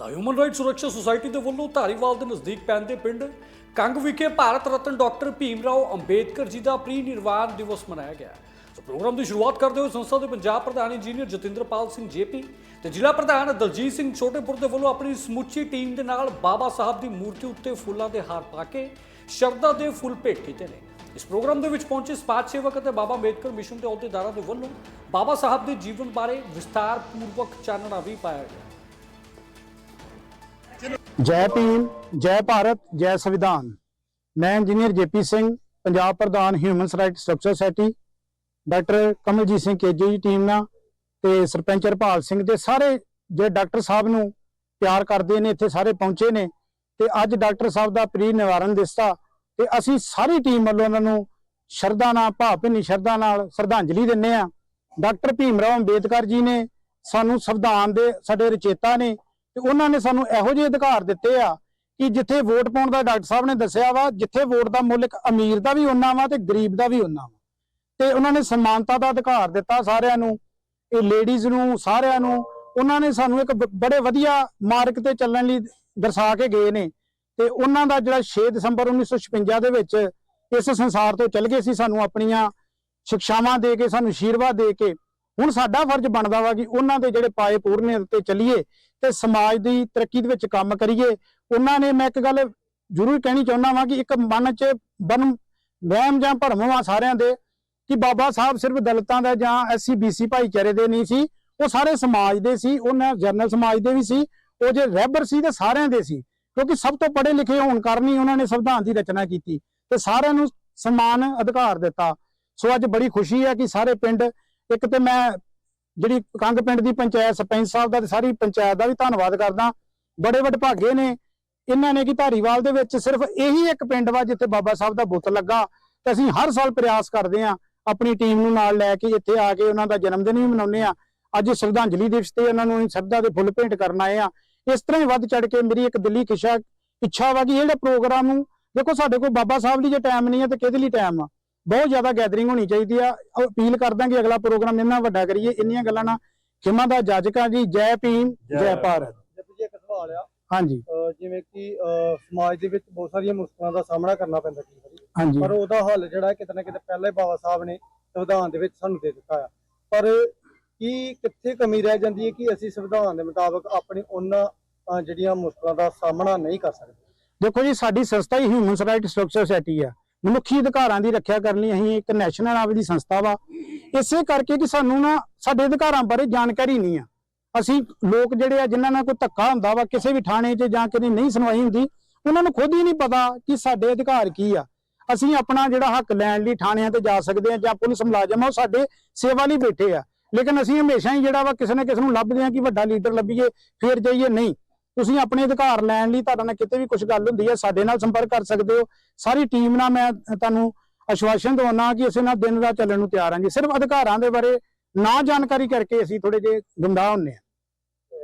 ਦਾ human right ਸੁਰੱਖਿਆ society ਦੇ ਵੱਲੋਂ ਧਾਰੀਵਾਲ ਦੇ ਨਜ਼ਦੀਕ ਪੈਂਦੇ ਪਿੰਡ ਕੰਗ ਵਿਖੇ ਭਾਰਤ ਰਤਨ ਡਾਕਟਰ ਭੀਮ ਰਾਓ ਅੰਬੇਦਕਰ ਜੀ ਦਾ ਪ੍ਰੀ ਨਿਰਵਾਣ ਦਿਵਸ ਮਨਾਇਆ ਗਿਆ। ਸੋ ਪ੍ਰੋਗਰਾਮ ਦੀ ਸ਼ੁਰੂਆਤ ਕਰਦੇ ਹੋਏ ਸੰਸਥਾ ਦੇ ਪੰਜਾਬ ਪ੍ਰਧਾਨ ਇੰਜੀਨੀਅਰ ਜਤਿੰਦਰਪਾਲ ਸਿੰਘ ਜੇਪੀ ਤੇ ਜ਼ਿਲ੍ਹਾ ਪ੍ਰਧਾਨ ਦਲਜੀਤ ਸਿੰਘ ਛੋਟੇਪੁਰ ਦੇ ਵੱਲੋਂ ਆਪਣੀ ਸਮੁੱਚੀ ਟੀਮ ਦੇ ਨਾਲ ਬਾਬਾ ਸਾਹਿਬ ਦੀ ਮੂਰਤੀ ਉੱਤੇ ਫੁੱਲਾਂ ਦੇ ਹਾਰ ਪਾ ਕੇ ਸ਼ਰਧਾ ਦੇ ਫੁੱਲ ਭੇਟ ਕੀਤੇ ਨੇ। ਇਸ ਪ੍ਰੋਗਰਾਮ ਦੇ ਵਿੱਚ ਪਹੁੰਚੇ ਸਮਾਜ ਸੇਵਕ ਅਤੇ ਬਾਬਾ ਅੰਬੇਦਕਰ ਮਿਸ਼ਨ ਦੇ ਅਹੁਦੇਦਾਰਾਂ ਦੇ ਵੱਲੋਂ ਬਾਬਾ ਸਾਹਿਬ ਦੇ ਜੀਵਨ ਬਾਰੇ ਵਿਸਤਾਰ ਪੂਰਵਕ ਚਾਨਣਾ ਵੀ ਪਾਇਆ ਗਿਆ। ਜੈ ਭੀਮ, ਜੈ ਭਾਰਤ, ਜੈ ਸੰਵਿਧਾਨ। ਮੈਂ ਇੰਜੀਨੀਅਰ ਜੇਪੀ ਸਿੰਘ, ਪੰਜਾਬ ਪ੍ਰਧਾਨ human rights structure society doctor Kamaljit Singh KG ਦੀ ਟੀਮ ਨਾਲ ਤੇ ਸਰਪੰਚ ਹਰਪਾਲ ਸਿੰਘ ਦੇ ਸਾਰੇ ਜਿਹੜੇ ਡਾਕਟਰ ਸਾਹਿਬ ਨੂੰ ਪਿਆਰ ਕਰਦੇ ਨੇ, ਇੱਥੇ ਸਾਰੇ ਪਹੁੰਚੇ ਨੇ ਤੇ ਅੱਜ ਡਾਕਟਰ ਸਾਹਿਬ ਦਾ ਪ੍ਰੀ ਨਿਵਾਰਨ ਦਿਸਤਾ ਤੇ ਅਸੀਂ ਸਾਰੀ ਟੀਮ ਵੱਲੋਂ ਉਹਨਾਂ ਨੂੰ ਸ਼ਰਧਾ ਨਾਲ ਭਾਵਭਿੰਨੀ ਸ਼ਰਧਾ ਨਾਲ ਸ਼ਰਧਾਂਜਲੀ ਦਿੰਨੇ ਆ ਡਾਕਟਰ ਭੀਮ ਰਾਓ ਅੰਬੇਦਕਰ ਜੀ ਨੇ ਸਾਨੂੰ ਸੰਵਿਧਾਨ ਦੇ ਸਾਡੇ ਰਚੇਤਾ ਨੇ ਤੇ ਉਹਨਾਂ ਨੇ ਸਾਨੂੰ ਇਹੋ ਜਿਹੇ ਅਧਿਕਾਰ ਦਿੱਤੇ ਆ ਕਿ ਜਿੱਥੇ ਵੋਟ ਪਾਉਣ ਦਾ ਡਾਕਟਰ ਸਾਹਿਬ ਨੇ ਦੱਸਿਆ ਵਾ, ਜਿੱਥੇ ਵੋਟ ਦਾ ਮੁੱਲ ਇੱਕ ਅਮੀਰ ਦਾ ਵੀ ਉਹਨਾਂ ਵਾ ਤੇ ਗਰੀਬ ਦਾ ਵੀ ਉਹਨਾਂ ਵਾ। ਤੇ ਉਹਨਾਂ ਨੇ ਸਮਾਨਤਾ ਦਾ ਅਧਿਕਾਰ ਦਿੱਤਾ ਸਾਰਿਆਂ ਨੂੰ, ਇਹ ਲੇਡੀਜ਼ ਨੂੰ, ਸਾਰਿਆਂ ਨੂੰ। ਉਹਨਾਂ ਨੇ ਸਾਨੂੰ ਇੱਕ ਬੜੇ ਵਧੀਆ ਮਾਰਗ ਤੇ ਚੱਲਣ ਲਈ ਦਰਸਾ ਕੇ ਗਏ ਨੇ। ਤੇ ਉਹਨਾਂ ਦਾ ਜਿਹੜਾ 6 ਦਸੰਬਰ 1956 ਦੇ ਵਿੱਚ ਇਸ ਸੰਸਾਰ ਤੋਂ ਚਲ ਗਏ ਸੀ, ਸਾਨੂੰ ਆਪਣੀਆਂ ਸਿੱਖਿਆਵਾਂ ਦੇ ਕੇ, ਸਾਨੂੰ ਆਸ਼ੀਰਵਾਦ ਦੇ ਕੇ। ਹੁਣ ਸਾਡਾ ਫਰਜ਼ ਬਣਦਾ ਵਾ ਕਿ ਉਹਨਾਂ ਦੇ ਜਿਹੜੇ ਪਾਏ ਪੂਰਨੇ ਤੇ ਚੱਲੀਏ। ਤੇ ਸਮਾਜ ਦੀ ਤਰੱਕੀ ਦੇ ਵਿੱਚ ਕੰਮ ਕਰੀਏ। ਉਹਨਾਂ ਨੇ ਮੈਂ ਇੱਕ ਗੱਲ ਜ਼ਰੂਰ ਕਹਿਣੀ ਚਾਹੁੰਦਾ ਵਾਂ ਕਿ ਇੱਕ ਮਨ 'ਚ ਬਨ ਵਹਿਮ ਜਾਂ ਭਰਮ ਵਾ ਸਾਰਿਆਂ ਦੇ ਕਿ ਬਾਬਾ ਸਾਹਿਬ ਸਿਰਫ ਦਲਿਤਾਂ ਦਾ ਜਾਂ ਐਸਸੀ ਬੀਸੀ ਭਾਈਚਾਰੇ ਦੇ ਨਹੀਂ ਸੀ, ਉਹ ਸਾਰੇ ਸਮਾਜ ਦੇ ਸੀ ਉਹਨਾਂ ਜਨਰਲ ਸਮਾਜ ਦੇ ਵੀ ਸੀ, ਉਹ ਜੇ ਰਹਿਬਰ ਸੀ ਤੇ ਸਾਰਿਆਂ ਦੇ ਸੀ। ਕਿਉਂਕਿ ਸਭ ਤੋਂ ਪੜ੍ਹੇ ਲਿਖੇ ਹੋਣ ਕਾਰਨ ਹੀ ਉਹਨਾਂ ਨੇ ਸੰਵਿਧਾਨ ਦੀ ਰਚਨਾ ਕੀਤੀ ਤੇ ਸਾਰਿਆਂ ਨੂੰ ਸਮਾਨ ਅਧਿਕਾਰ ਦਿੱਤਾ। ਸੋ ਅੱਜ ਬੜੀ ਖੁਸ਼ੀ ਹੈ ਕਿ ਸਾਰੇ ਪਿੰਡ, ਇੱਕ ਤੇ ਮੈਂ ਜਿਹੜੀ ਕੰਗ ਪਿੰਡ ਦੀ ਪੰਚਾਇਤ ਸਰਪੰਚ ਸਾਹਿਬ ਦਾ ਤੇ ਸਾਰੀ ਪੰਚਾਇਤ ਦਾ ਵੀ ਧੰਨਵਾਦ ਕਰਦਾ। ਬੜੇ ਵਡਭਾਗੇ ਨੇ। ਇਹਨਾਂ ਨੇ ਕਿ ਧਾਰੀਵਾਲ ਦੇ ਵਿੱਚ ਸਿਰਫ ਇਹੀ ਇੱਕ ਪਿੰਡ ਵਾ ਜਿੱਥੇ ਬਾਬਾ ਸਾਹਿਬ ਦਾ ਬੁੱਤ ਲੱਗਾ। ਤੇ ਅਸੀਂ ਹਰ ਸਾਲ ਪ੍ਰਯਾਸ ਕਰਦੇ ਆ ਆਪਣੀ ਟੀਮ ਨੂੰ ਨਾਲ ਲੈ ਕੇ ਇੱਥੇ ਆ ਕੇ ਉਹਨਾਂ ਦਾ ਜਨਮ ਦਿਨ ਵੀ ਮਨਾਉਂਦੇ ਆ ਅੱਜ ਸ਼ਰਧਾਂਜਲੀ ਦਿਵਸ ਤੇ ਉਹਨਾਂ ਨੂੰ ਸ਼ਰਧਾ ਦੇ ਫੁੱਲ ਭੇਂਟ ਕਰਨ ਆਏ ਆ ਇਸ ਤਰ੍ਹਾਂ ਹੀ ਵੱਧ ਚੜ ਕੇ ਮੇਰੀ ਇੱਕ ਦਿੱਲੀ ਖਿਸ਼ਾ ਇੱਛਾ ਵਾ ਕਿ ਜਿਹੜੇ ਪ੍ਰੋਗਰਾਮ ਨੂੰ ਦੇਖੋ ਸਾਡੇ ਕੋਲ ਬਾਬਾ ਸਾਹਿਬ ਲਈ ਜੇ ਟਾਈਮ ਨਹੀਂ ਹੈ ਤੇ ਕਿਹਦੇ ਲਈ ਟਾਈਮ ਆ? ਬਹੁਤ ਜ਼ਿਆਦਾ ਗੈਦਰਿੰਗ ਹੋਣੀ ਚਾਹੀਦੀ ਆ। ਅਪੀਲ ਕਰਦਾ ਕਿ ਅਗਲਾ ਪ੍ਰੋਗਰਾਮ ਇੰਨਾ ਵੱਡਾ ਕਰੀਏ। ਇੰਨੀਆਂ ਗੱਲਾਂ ਨਾਲ ਖਿਮਾ ਦਾ ਜਾਜਕਾਂ ਜੀ। ਜੈ ਭੀਮ ਜੈ ਭਾਰਤ। ਜੀ ਇੱਕ ਸਵਾਲ ਆ ਹਾਂਜੀ। ਜਿਵੇਂ ਕਿ ਸਮਾਜ ਦੇ ਵਿੱਚ ਬਹੁਤ ਸਾਰੀਆਂ ਮੁਸ਼ਕਲਾਂ ਦਾ ਸਾਹਮਣਾ ਕਰਨਾ ਪੈਂਦਾ ਹਾਂਜੀ। ਪਰ ਉਹਦਾ ਹੱਲ ਜਿਹੜਾ ਹੈ ਕਿਤੇ ਨਾ ਕਿਤੇ ਪਹਿਲੇ ਬਾਬਾ ਸਾਹਿਬ ਨੇ ਸੰਵਿਧਾਨ ਦੇ ਵਿੱਚ ਸਾਨੂੰ ਦੇ ਦਿੱਤਾ ਆ। ਪਰ ਕੀ ਕਿੱਥੇ ਕਮੀ ਰਹਿ ਜਾਂਦੀ ਹੈ ਕਿ ਅਸੀਂ ਸੰਵਿਧਾਨ ਦੇ ਮੁਤਾਬਕ ਆਪਣੀ ਉਹਨਾਂ ਜਿਹੜੀਆਂ ਮੁਸ਼ਕਲਾਂ ਦਾ ਸਾਹਮਣਾ ਨਹੀਂ ਕਰ ਸਕਦੇ? ਦੇਖੋ ਜੀ ਸਾਡੀ ਸੰਸਥਾ ਹੀ ਹਿਊਮਨ ਰਾਈਟਸ ਸਟਰਕਚਰ ਸੋਸਾਇਟੀ ਆ। ਮਨੁੱਖੀ ਅਧਿਕਾਰਾਂ ਦੀ ਰੱਖਿਆ ਕਰਨ ਲਈ ਅਸੀਂ ਇੱਕ ਨੈਸ਼ਨਲ ਲੈਵਲ ਦੀ ਸੰਸਥਾ ਵਾ। ਇਸੇ ਕਰਕੇ ਕਿ ਸਾਨੂੰ ਨਾ ਸਾਡੇ ਅਧਿਕਾਰਾਂ ਬਾਰੇ ਜਾਣਕਾਰੀ ਨਹੀਂ ਆ। ਅਸੀਂ ਲੋਕ ਜਿਹੜੇ ਆ, ਜਿਨ੍ਹਾਂ ਨਾਲ ਕੋਈ ਧੱਕਾ ਹੁੰਦਾ ਵਾ, ਕਿਸੇ ਵੀ ਥਾਣੇ 'ਚ ਜਾਂ ਕਿਤੇ ਨਹੀਂ ਸੁਣਵਾਈ ਹੁੰਦੀ, ਉਹਨਾਂ ਨੂੰ ਖੁਦ ਹੀ ਨਹੀਂ ਪਤਾ ਕਿ ਸਾਡੇ ਅਧਿਕਾਰ ਕੀ ਆ। ਅਸੀਂ ਆਪਣਾ ਜਿਹੜਾ ਹੱਕ ਲੈਣ ਲਈ ਥਾਣਿਆਂ ਤੇ ਜਾ ਸਕਦੇ ਆ ਜਾਂ ਪੁਲਿਸ ਮੁਲਾਜ਼ਮ ਆ, ਉਹ ਸਾਡੇ ਸੇਵਾ ਲਈ ਬੈਠੇ ਆ। ਲੇਕਿਨ ਅਸੀਂ ਹਮੇਸ਼ਾ ਹੀ ਜਿਹੜਾ ਵਾ, ਕਿਸੇ ਨਾ ਕਿਸੇ ਨੂੰ ਲੱਭਦੇ ਆ ਕਿ ਵੱਡਾ ਲੀਡਰ ਲੱਭੀਏ, ਫੇਰ ਜਾਈਏ ਨਹੀਂ। ਤੁਸੀਂ ਆਪਣੇ ਅਧਿਕਾਰ ਲੈਣ ਲਈ ਤੁਹਾਡਾ ਨਾਲ ਕਿਤੇ ਵੀ ਕੁਝ ਗੱਲ ਹੁੰਦੀ ਹੈ ਸਾਡੇ ਨਾਲ ਸੰਪਰਕ ਕਰ ਸਕਦੇ ਹੋ। ਸਾਰੀ ਟੀਮ ਨਾਲ ਮੈਂ ਤੁਹਾਨੂੰ ਆਸ਼ਵਾਸਨ ਦਵਾਉਣਾ ਕਿ ਅਸੀਂ ਨਾਲ ਦਿਨ ਰਾਤ ਚੱਲਣ ਨੂੰ ਤਿਆਰ ਹਾਂ ਜੀ ਸਿਰਫ ਅਧਿਕਾਰਾਂ ਦੇ ਬਾਰੇ ਨਾ ਜਾਣਕਾਰੀ ਕਰਕੇ ਅਸੀਂ ਥੋੜੇ ਜਿਹੇ ਗੁੰਮਰਾਹ ਹੁੰਨੇ ਆ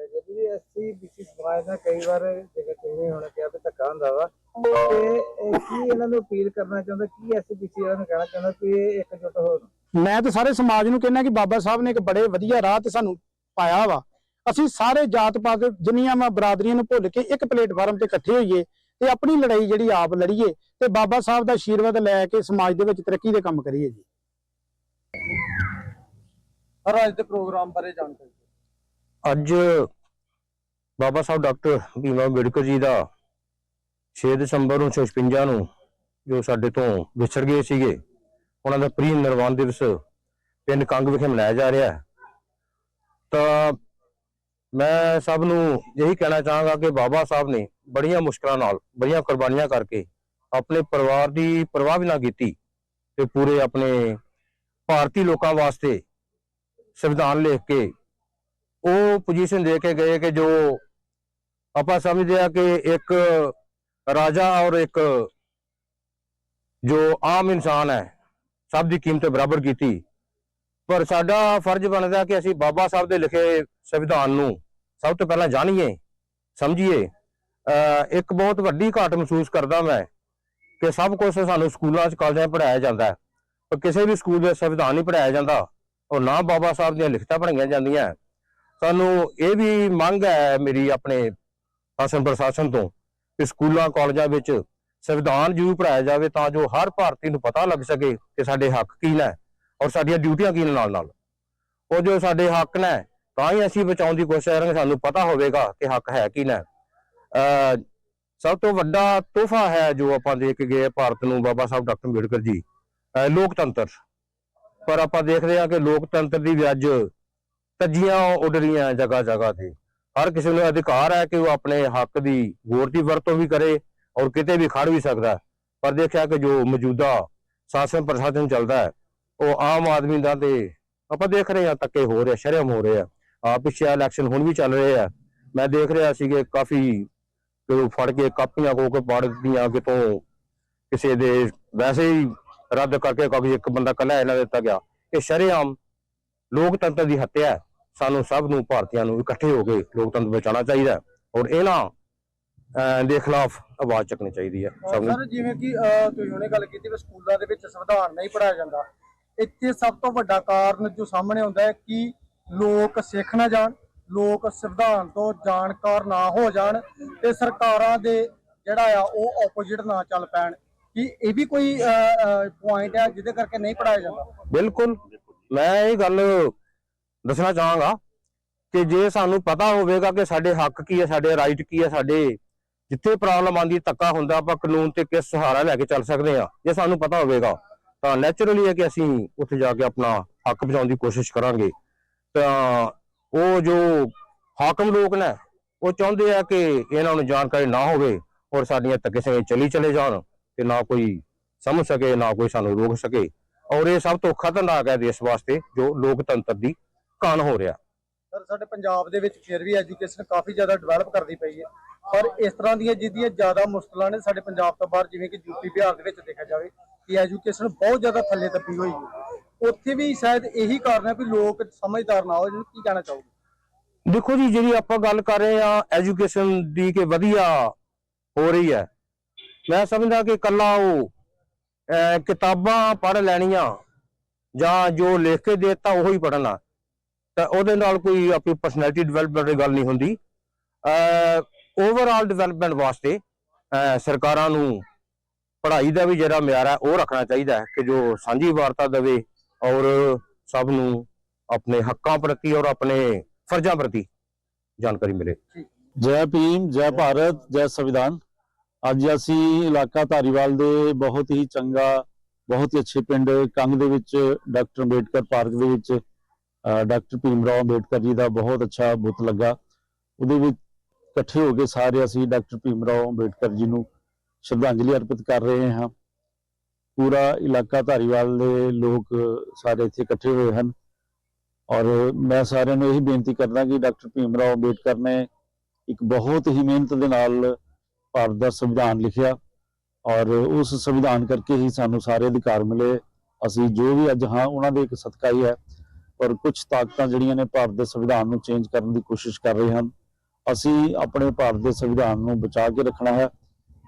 ਜਦ ਵੀ ਅਸੀਂ ਬੀਸੀ ਸਮਾਜ ਨਾਲ ਕਈ ਵਾਰ ਜੇਕਰ ਤੁਸੀਂ ਹੁਣ ਕਿਹਾ ਵੀ ਧੱਕਾ ਹੁੰਦਾ ਵਾ ਤੇ ਇਹ ਕੀ ਇਹਨਾਂ ਨੂੰ ਅਪੀਲ ਕਰਨਾ ਚਾਹੁੰਦਾ ਕੀ ਐਸਬੀਸੀ ਵਾਲਿਆਂ ਨੂੰ ਕਹਿਣਾ ਚਾਹੁੰਦਾ ਕਿ ਇਹ ਇਕਜੁੱਟ ਹੋ ਮੈਂ ਤੇ ਸਾਰੇ ਸਮਾਜ ਨੂੰ ਕਹਿੰਦਾ ਕਿ ਬਾਬਾ ਸਾਹਿਬ ਨੇ ਇੱਕ ਬੜੇ ਵਧੀਆ ਰਾਹ ਤੇ ਸਾਨੂੰ ਪਾਇਆ ਵਾ। ਅਸੀਂ ਸਾਰੇ ਜਾਤ ਪਾਤ ਜਿੰਨੀਆਂ ਮੈਂ ਬਰਾਦਰੀਆਂ ਨੂੰ ਭੁੱਲ ਕੇ ਇੱਕ ਪਲੇਟਫਾਰਮ ਤੇ ਇਕੱਠੇ ਹੋਈਏ ਤੇ ਆਪਣੀ ਲੜਾਈ ਜਿਹੜੀ ਆਪ ਲੜੀਏ ਤੇ ਬਾਬਾ ਸਾਹਿਬ ਦਾ ਆਸ਼ੀਰਵਾਦ ਲੈ ਕੇ ਸਮਾਜ ਦੇ ਵਿੱਚ ਤਰੱਕੀ ਦੇ ਕੰਮ ਕਰੀਏ ਜੀ ਹਰ ਅੱਜ ਦੇ ਪ੍ਰੋਗਰਾਮ ਬਾਰੇ ਜਾਣਕਾਰੀ। ਅੱਜ ਬਾਬਾ ਸਾਹਿਬ ਡਾਕਟਰ ਭੀਮ ਅੰਬੇਡਕਰ ਜੀ ਦਾ 6 ਦਸੰਬਰ 1956 ਨੂੰ ਜੋ ਸਾਡੇ ਤੋਂ ਵਿਛੜ ਗਏ ਸੀਗੇ ਉਹਨਾਂ ਦਾ ਪ੍ਰੀ ਨਿਰਵਾਣ ਦਿਵਸ ਪਿੰਡ ਕੰਗ ਵਿਖੇ ਮਨਾਇਆ ਜਾ ਰਿਹਾ ਹੈ ਤਾਂ ਮੈਂ ਸਭ ਨੂੰ ਇਹੀ ਕਹਿਣਾ ਚਾਹਾਂਗਾ ਕਿ ਬਾਬਾ ਸਾਹਿਬ ਨੇ ਬੜੀਆਂ ਮੁਸ਼ਕਲਾਂ ਨਾਲ, ਬੜੀਆਂ ਕੁਰਬਾਨੀਆਂ ਕਰਕੇ ਆਪਣੇ ਪਰਿਵਾਰ ਦੀ ਪਰਵਾਹ ਵੀ ਨਾ ਕੀਤੀ ਤੇ ਪੂਰੇ ਆਪਣੇ ਭਾਰਤੀ ਲੋਕਾਂ ਵਾਸਤੇ ਸੰਵਿਧਾਨ ਲਿਖ ਕੇ ਉਹ ਪੋਜੀਸ਼ਨ ਦੇ ਕੇ ਗਏ ਕਿ ਜੋ ਆਪਾਂ ਸਮਝਦੇ ਆ ਕਿ ਇੱਕ ਰਾਜਾ ਔਰ ਇੱਕ ਜੋ ਆਮ ਇਨਸਾਨ ਹੈ, ਸਭ ਦੀ ਕੀਮਤ ਬਰਾਬਰ ਕੀਤੀ। ਪਰ ਸਾਡਾ ਫਰਜ਼ ਬਣਦਾ ਕਿ ਅਸੀਂ ਬਾਬਾ ਸਾਹਿਬ ਦੇ ਲਿਖੇ ਸੰਵਿਧਾਨ ਨੂੰ ਸਭ ਤੋਂ ਪਹਿਲਾਂ ਜਾਣੀਏ, ਸਮਝੀਏ, ਅਹ ਇੱਕ ਬਹੁਤ ਵੱਡੀ ਘਾਟ ਮਹਿਸੂਸ ਕਰਦਾ ਮੈਂ ਕਿ ਸਭ ਕੁਝ ਸਾਨੂੰ ਸਕੂਲਾਂ 'ਚ, ਕਾਲਜਾਂ 'ਚ ਪੜ੍ਹਾਇਆ ਜਾਂਦਾ ਪਰ ਕਿਸੇ ਵੀ ਸਕੂਲ ਵਿੱਚ ਸੰਵਿਧਾਨ ਨਹੀਂ ਪੜ੍ਹਾਇਆ ਜਾਂਦਾ ਔਰ ਨਾ ਬਾਬਾ ਸਾਹਿਬ ਦੀਆਂ ਲਿਖਤਾਂ ਪੜ੍ਹਾਈਆਂ ਜਾਂਦੀਆਂ ਸਾਨੂੰ ਇਹ ਵੀ ਮੰਗ ਹੈ ਮੇਰੀ ਆਪਣੇ ਸ਼ਾਸਨ ਪ੍ਰਸ਼ਾਸਨ ਤੋਂ ਕਿ ਸਕੂਲਾਂ, ਕਾਲਜਾਂ ਵਿੱਚ ਸੰਵਿਧਾਨ ਜਰੂਰ ਪੜਾਇਆ ਜਾਵੇ ਤਾਂ ਜੋ ਹਰ ਭਾਰਤੀ ਨੂੰ ਪਤਾ ਲੱਗ ਸਕੇ ਕਿ ਸਾਡੇ ਹੱਕ ਕੀ ਨੇ ਔਰ ਸਾਡੀਆਂ ਡਿਊਟੀਆਂ ਕੀ ਨੇ ਨਾਲ ਨਾਲ ਉਹ ਜੋ ਸਾਡੇ ਹੱਕ ਨੇ ਤਾਂ ਹੀ ਅਸੀਂ ਬਚਾਉਣ ਦੀ ਕੋਸ਼ਿਸ਼ ਕਰਾਂਗੇ ਸਾਨੂੰ ਪਤਾ ਹੋਵੇਗਾ ਕਿ ਹੱਕ ਹੈ ਕਿ ਨਾ। ਅਹ ਸਭ ਤੋਂ ਵੱਡਾ ਤੋਹਫਾ ਹੈ ਜੋ ਆਪਾਂ ਦੇ ਕੇ ਗਏ ਭਾਰਤ ਨੂੰ ਬਾਬਾ ਸਾਹਿਬ ਡਾਕਟਰ ਅੰਬੇਡਕਰ ਜੀ ਲੋਕਤੰਤਰ। ਪਰ ਆਪਾਂ ਦੇਖਦੇ ਹਾਂ ਕਿ ਲੋਕਤੰਤਰ ਦੀ ਵੀ ਅੱਜ ਤੱਜੀਆਂ ਉੱਡ ਰਹੀਆਂ ਜਗ੍ਹਾ ਜਗ੍ਹਾ ਤੇ। ਹਰ ਕਿਸੇ ਨੂੰ ਅਧਿਕਾਰ ਹੈ ਕਿ ਉਹ ਆਪਣੇ ਹੱਕ ਦੀ ਵੋਟ ਦੀ ਵਰਤੋਂ ਵੀ ਕਰੇ ਔਰ ਕਿਤੇ ਵੀ ਖੜ ਵੀ ਸਕਦਾ। ਪਰ ਦੇਖਿਆ ਕਿ ਜੋ ਮੌਜੂਦਾ ਸ਼ਾਸਨ ਪ੍ਰਸ਼ਾਸਨ ਚੱਲਦਾ ਹੈ ਉਹ ਆਮ ਆਦਮੀ ਦਾ ਤੇ ਆਪਾਂ ਦੇਖ ਰਹੇ ਹਾਂ ਧੱਕੇ ਹੋ ਰਹੇ ਆ, ਸ਼ਰਮ ਹੋ ਰਹੇ ਆ ਆ ਪਿੱਛੇ ਇਲੈਕਸ਼ਨ ਹੁਣ ਵੀ ਚੱਲ ਰਹੇ ਆ। ਮੈਂ ਦੇਖ ਰਿਹਾ ਸੀ ਕਿ ਕਾਫੀ ਕਿ ਫੜ ਕੇ ਕਾਪੀਆਂ ਕੋ ਕੇ ਪਾੜ ਕਿਤੋਂ ਕਿਸੇ ਦੇ ਵੈਸੇ ਹੀ ਰੱਦ ਕਰਕੇ ਕਾਗਜ਼ ਇੱਕ ਬੰਦਾ ਕੱਲਾ ਇਹਨਾਂ ਦੇ ਦਿੱਤਾ ਗਿਆ। ਇਹ ਸ਼ਰੇਆਮ ਲੋਕਤੰਤਰ ਦੀ ਹੱਤਿਆ ਸਾਨੂੰ ਸਭ ਨੂੰ ਭਾਰਤੀਆਂ ਨੂੰ ਇਕੱਠੇ ਹੋ ਕੇ ਲੋਕਤੰਤਰ ਬਚਾਉਣਾ ਚਾਹੀਦਾ ਔਰ ਇਹਨਾਂ ਦੇ ਖਿਲਾਫ ਆਵਾਜ਼ ਚੱਕਣੀ ਚਾਹੀਦੀ ਹੈ। ਸਭ ਨੂੰ ਸਰ, ਜਿਵੇਂ ਕਿ ਤੁਸੀਂ ਹੁਣੇ ਗੱਲ ਕੀਤੀ ਵੀ ਸਕੂਲਾਂ ਦੇ ਵਿੱਚ ਸੰਵਿਧਾਨ ਨਹੀਂ ਪੜਾਇਆ ਜਾਂਦਾ। ਇੱਥੇ ਸਭ ਤੋਂ ਵੱਡਾ ਕਾਰਨ ਜੋ ਸਾਹਮਣੇ ਆਉਂਦਾ ਹੈ ਕਿ ਲੋਕ ਸਿੱਖ ਨਾ ਜਾਣ, ਲੋਕ ਸੰਵਿਧਾਨ ਤੋਂ ਜਾਣਕਾਰ ਨਾ ਹੋ ਜਾਣ ਤੇ ਸਰਕਾਰਾਂ ਦੇ ਜਿਹੜਾ ਆ ਉਹ ਆਪੋਜੀਟ ਨਾ ਚੱਲ ਪੈਣ। ਕਿ ਇਹ ਵੀ ਕੋਈ ਪੁਆਇੰਟ ਹੈ ਜਿਹਦੇ ਕਰਕੇ ਨਹੀਂ ਪੜਾਇਆ ਜਾਂਦਾ? ਬਿਲਕੁਲ। ਮੈਂ ਇਹ ਗੱਲ ਦੱਸਣਾ ਚਾਹਾਂਗਾ ਕਿ ਜੇ ਸਾਨੂੰ ਪਤਾ ਹੋਵੇਗਾ ਕਿ ਸਾਡੇ ਹੱਕ ਕੀ ਹੈ ਸਾਡੇ ਰਾਈਟ ਕੀ ਹੈ ਸਾਡੇ ਜਿੱਥੇ ਪ੍ਰੋਬਲਮ ਆਂਦੀ ਤੱਕਾ ਹੁੰਦਾ, ਆਪਾਂ ਕਾਨੂੰਨ ਤੇ ਕਿਸ ਸਹਾਰਾ ਲੈ ਕੇ ਚੱਲ ਸਕਦੇ ਆ ਜੇ ਸਾਨੂੰ ਪਤਾ ਹੋਵੇਗਾ ਤਾਂ ਨੈਚੁਰਲੀ ਹੈ ਕਿ ਅਸੀਂ ਉੱਥੇ ਜਾ ਕੇ ਆਪਣਾ ਹੱਕ ਬਚਾਉਣ ਦੀ ਕੋਸ਼ਿਸ਼ ਕਰਾਂਗੇ। ਤਾਂ ਉਹ ਜੋ ਹਾਕਮ ਲੋਕ ਨੇ, ਉਹ ਚਾਹੁੰਦੇ ਆ ਕਿ ਇਹਨਾਂ ਨੂੰ ਜਾਣਕਾਰੀ ਨਾ ਹੋਵੇ ਔਰ ਸਾਡੀਆਂ ਧੱਕੇ ਸੰਗੇ ਚਲੀ ਚਲੇ ਜਾਣ ਤੇ ਨਾ ਕੋਈ ਸਮਝ ਸਕੇ, ਨਾ ਕੋਈ ਸਾਨੂੰ ਰੋਕ ਸਕੇ। ਔਰ ਇਹ ਸਭ ਤੋਂ ਖਤਰਨਾਕ ਹੈ ਦੇਸ਼ ਵਾਸਤੇ ਜੋ ਲੋਕਤੰਤਰ ਦੀ ਕਾਨ ਹੋ ਰਿਹਾ। ਸਰ, ਸਾਡੇ ਪੰਜਾਬ ਦੇ ਵਿੱਚ ਫਿਰ ਵੀ ਐਜੂਕੇਸ਼ਨ ਕਾਫੀ ਜ਼ਿਆਦਾ ਡਿਵੈਲਪ ਕਰਦੀ ਪਈ ਹੈ। ਪਰ ਇਸ ਤਰ੍ਹਾਂ ਦੀਆਂ ਜਿਹਦੀਆਂ ਜ਼ਿਆਦਾ ਮੁਸ਼ਕਲਾਂ ਨੇ ਸਾਡੇ ਪੰਜਾਬ ਤੋਂ ਬਾਹਰ, ਜਿਵੇਂ ਕਿ ਯੂਪੀ ਬਿਹਾਰ ਦੇ ਵਿੱਚ ਦੇਖਿਆ ਜਾਵੇ ਕਿ ਐਜੂਕੇਸ਼ਨ ਬਹੁਤ ਜ਼ਿਆਦਾ ਥੱਲੇ ਦੱਬੀ ਹੋਈ ਹੈ। ਉੱਥੇ ਵੀ ਸ਼ਾਇਦ ਇਹੀ ਕਾਰਨ ਹੈ ਵੀ ਲੋਕ ਸਮਝਦਾਰ ਨਾ ਹੋ ਜਾਣ ਕੀ ਕਹਿਣਾ ਚਾਹੋਗੇ? ਦੇਖੋ ਜੀ, ਜਿਹੜੀ ਆਪਾਂ ਗੱਲ ਕਰ ਰਹੇ ਆ ਐਜੂਕੇਸ਼ਨ ਦੀ ਕਿ ਵਧੀਆ ਹੋ ਰਹੀ ਹੈ। ਮੈਂ ਸਮਝਦਾ ਕਿ ਕੱਲਾ ਉਹ ਕਿਤਾਬਾਂ ਪੜ੍ਹ ਲੈਣੀਆਂ ਜਾਂ ਜੋ ਲਿਖ ਕੇ ਦੇਤਾ, ਉਹ ਹੀ ਪੜ੍ਹਨਾ ਤਾਂ ਉਹਦੇ ਨਾਲ ਕੋਈ ਆਪਣੀ ਪਰਸਨੈਲਿਟੀ ਡਿਵੈਲਪਮੈਂਟ ਦੀ ਗੱਲ ਨਹੀਂ ਹੁੰਦੀ। ਓਵਰਆਲ ਡਿਵੈਲਪਮੈਂਟ ਵਾਸਤੇ ਸਰਕਾਰਾਂ ਨੂੰ ਪੜ੍ਹਾਈ ਦਾ ਵੀ ਜਿਹੜਾ ਮਿਆਰ ਹੈ, ਉਹ ਰੱਖਣਾ ਚਾਹੀਦਾ ਹੈ ਕਿ ਜੋ ਸਾਂਝੀ ਵਾਰਤਾ ਦੇਵੇ ਔਰ ਸਭ ਨੂੰ ਆਪਣੇ ਹੱਕਾਂ ਪ੍ਰਤੀ ਔਰ ਆਪਣੇ ਫਰਜ਼ਾਂ ਪ੍ਰਤੀ ਜਾਣਕਾਰੀ ਮਿਲੇ। ਜੈ ਭੀਮ, ਜੈ ਭਾਰਤ, ਜੈ ਸੰਵਿਧਾਨ। ਅੱਜ ਅਸੀਂ ਇਲਾਕਾ ਧਾਰੀਵਾਲ ਦੇ ਬਹੁਤ ਹੀ ਚੰਗਾ, ਬਹੁਤ ਹੀ ਅੱਛੇ ਪਿੰਡ ਕੰਗ ਦੇ ਵਿੱਚ ਡਾਕਟਰ ਅੰਬੇਡਕਰ ਪਾਰਕ ਦੇ ਵਿੱਚ ਡਾਕਟਰ ਭੀਮ ਰਾਓ ਅੰਬੇਡਕਰ ਜੀ ਦਾ ਬਹੁਤ ਅੱਛਾ ਬੁੱਤ ਲੱਗਾ। ਉਹਦੇ ਵਿੱਚ ਇਕੱਠੇ ਹੋ ਕੇ ਸਾਰੇ ਅਸੀਂ ਡਾਕਟਰ ਭੀਮ ਰਾਓ ਅੰਬੇਡਕਰ ਜੀ ਨੂੰ ਸ਼ਰਧਾਂਜਲੀ ਅਰਪਿਤ ਕਰ ਰਹੇ ਹਾਂ। ਪੂਰਾ ਇਲਾਕਾ ਧਾਰੀਵਾਲ ਦੇ ਲੋਕ ਸਾਰੇ ਇੱਥੇ ਇਕੱਠੇ ਹੋਏ ਹਨ। ਔਰ ਮੈਂ ਸਾਰਿਆਂ ਨੂੰ ਇਹੀ ਬੇਨਤੀ ਕਰਦਾ ਕਿ ਡਾਕਟਰ ਭੀਮ ਰਾਓ ਅੰਬੇਡਕਰ ਨੇ ਇੱਕ ਬਹੁਤ ਹੀ ਮਿਹਨਤ ਦੇ ਨਾਲ ਭਾਰਤ ਦਾ ਸੰਵਿਧਾਨ ਲਿਖਿਆ ਔਰ ਉਸ ਸੰਵਿਧਾਨ ਕਰਕੇ ਹੀ ਸਾਨੂੰ ਸਾਰੇ ਅਧਿਕਾਰ ਮਿਲੇ। ਅਸੀਂ ਜੋ ਵੀ ਅੱਜ ਹਾਂ, ਉਹਨਾਂ ਦੇ ਇੱਕ ਸਦਕਾ ਹੀ ਹੈ। ਪਰ ਕੁਝ ਤਾਕਤਾਂ ਜਿਹੜੀਆਂ ਨੇ ਭਾਰਤ ਦੇ ਸੰਵਿਧਾਨ ਨੂੰ ਚੇਂਜ ਕਰਨ ਦੀ ਕੋਸ਼ਿਸ਼ ਕਰ ਰਹੇ ਹਨ। ਅਸੀਂ ਆਪਣੇ ਭਾਰਤ ਦੇ ਸੰਵਿਧਾਨ ਨੂੰ ਬਚਾ ਕੇ ਰੱਖਣਾ ਹੈ।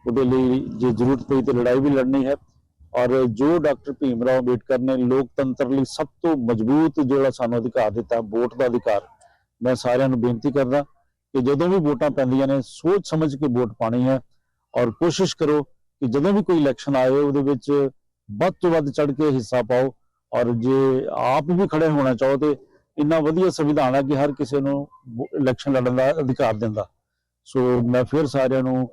ਉਹਦੇ ਲਈ ਜੇ ਜ਼ਰੂਰਤ ਪਈ ਤੇ ਲੜਾਈ ਵੀ ਲੜਨੀ ਹੈ। ਔਰ ਜੋ ਡਾਕਟਰ ਭੀਮ ਰਾਓ ਅੰਬੇਡਕਰ ਨੇ ਲੋਕਤੰਤਰ ਲਈ ਸਭ ਤੋਂ ਮਜ਼ਬੂਤ ਜਿਹੜਾ ਸਾਨੂੰ ਅਧਿਕਾਰ ਦਿੱਤਾ, ਵੋਟ ਦਾ ਅਧਿਕਾਰ, ਮੈਂ ਸਾਰਿਆਂ ਨੂੰ ਬੇਨਤੀ ਕਰਦਾ ਕਿ ਜਦੋਂ ਵੀ ਵੋਟਾਂ ਪੈਂਦੀਆਂ ਨੇ, ਸੋਚ ਸਮਝ ਕੇ ਵੋਟ ਪਾਣੀ ਹੈ ਔਰ ਕੋਸ਼ਿਸ਼ ਕਰੋ ਕਿ ਜਦੋਂ ਵੀ ਕੋਈ ਇਲੈਕਸ਼ਨ ਆਏ, ਉਹਦੇ ਵਿੱਚ ਵੱਧ ਤੋਂ ਵੱਧ ਚੜ ਕੇ ਹਿੱਸਾ ਪਾਓ ਔਰ ਜੇ ਆਪ ਵੀ ਖੜੇ ਹੋਣਾ ਚਾਹੋ ਤੇ ਇੰਨਾ ਵਧੀਆ ਸੰਵਿਧਾਨ ਹੈ ਕਿ ਹਰ ਕਿਸੇ ਨੂੰ ਇਲੈਕਸ਼ਨ ਲੜਨ ਦਾ ਅਧਿਕਾਰ ਦਿੰਦਾ। ਸੋ ਮੈਂ ਫਿਰ ਸਾਰਿਆਂ ਨੂੰ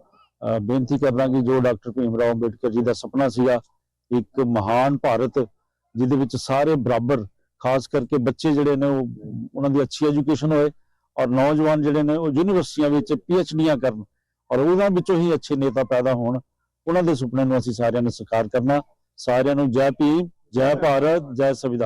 ਬੇਨਤੀ ਕਰਦਾ ਕਿ ਜੋ ਡਾਕਟਰ ਭੀਮ ਰਾਓ ਅੰਬੇਡਕਰ ਜੀ ਦਾ ਸੁਪਨਾ ਸੀਗਾ ਇੱਕ ਮਹਾਨ ਭਾਰਤ ਜਿਹਦੇ ਵਿੱਚ ਸਾਰੇ ਬਰਾਬਰ, ਖਾਸ ਕਰਕੇ ਬੱਚੇ ਜਿਹੜੇ ਨੇ ਉਹ, ਉਹਨਾਂ ਦੀ ਅੱਛੀ ਐਜੂਕੇਸ਼ਨ ਹੋਏ ਔਰ ਨੌਜਵਾਨ ਜਿਹੜੇ ਨੇ ਉਹ ਯੂਨੀਵਰਸਿਟੀਆਂ ਵਿੱਚ ਪੀਐਚਡੀਆਂ ਕਰਨ ਔਰ ਉਹਨਾਂ ਵਿੱਚੋਂ ਹੀ ਅੱਛੇ ਨੇਤਾ ਪੈਦਾ ਹੋਣ, ਉਹਨਾਂ ਦੇ ਸੁਪਨੇ ਨੂੰ ਅਸੀਂ ਸਾਰਿਆਂ ਨੇ ਸਾਕਾਰ ਕਰਨਾ। ਸਾਰਿਆਂ ਨੂੰ ਜੈ ਭੀਮ, ਜੈ ਭਾਰਤ, ਜੈ ਸੰਵਿਧਾਨ।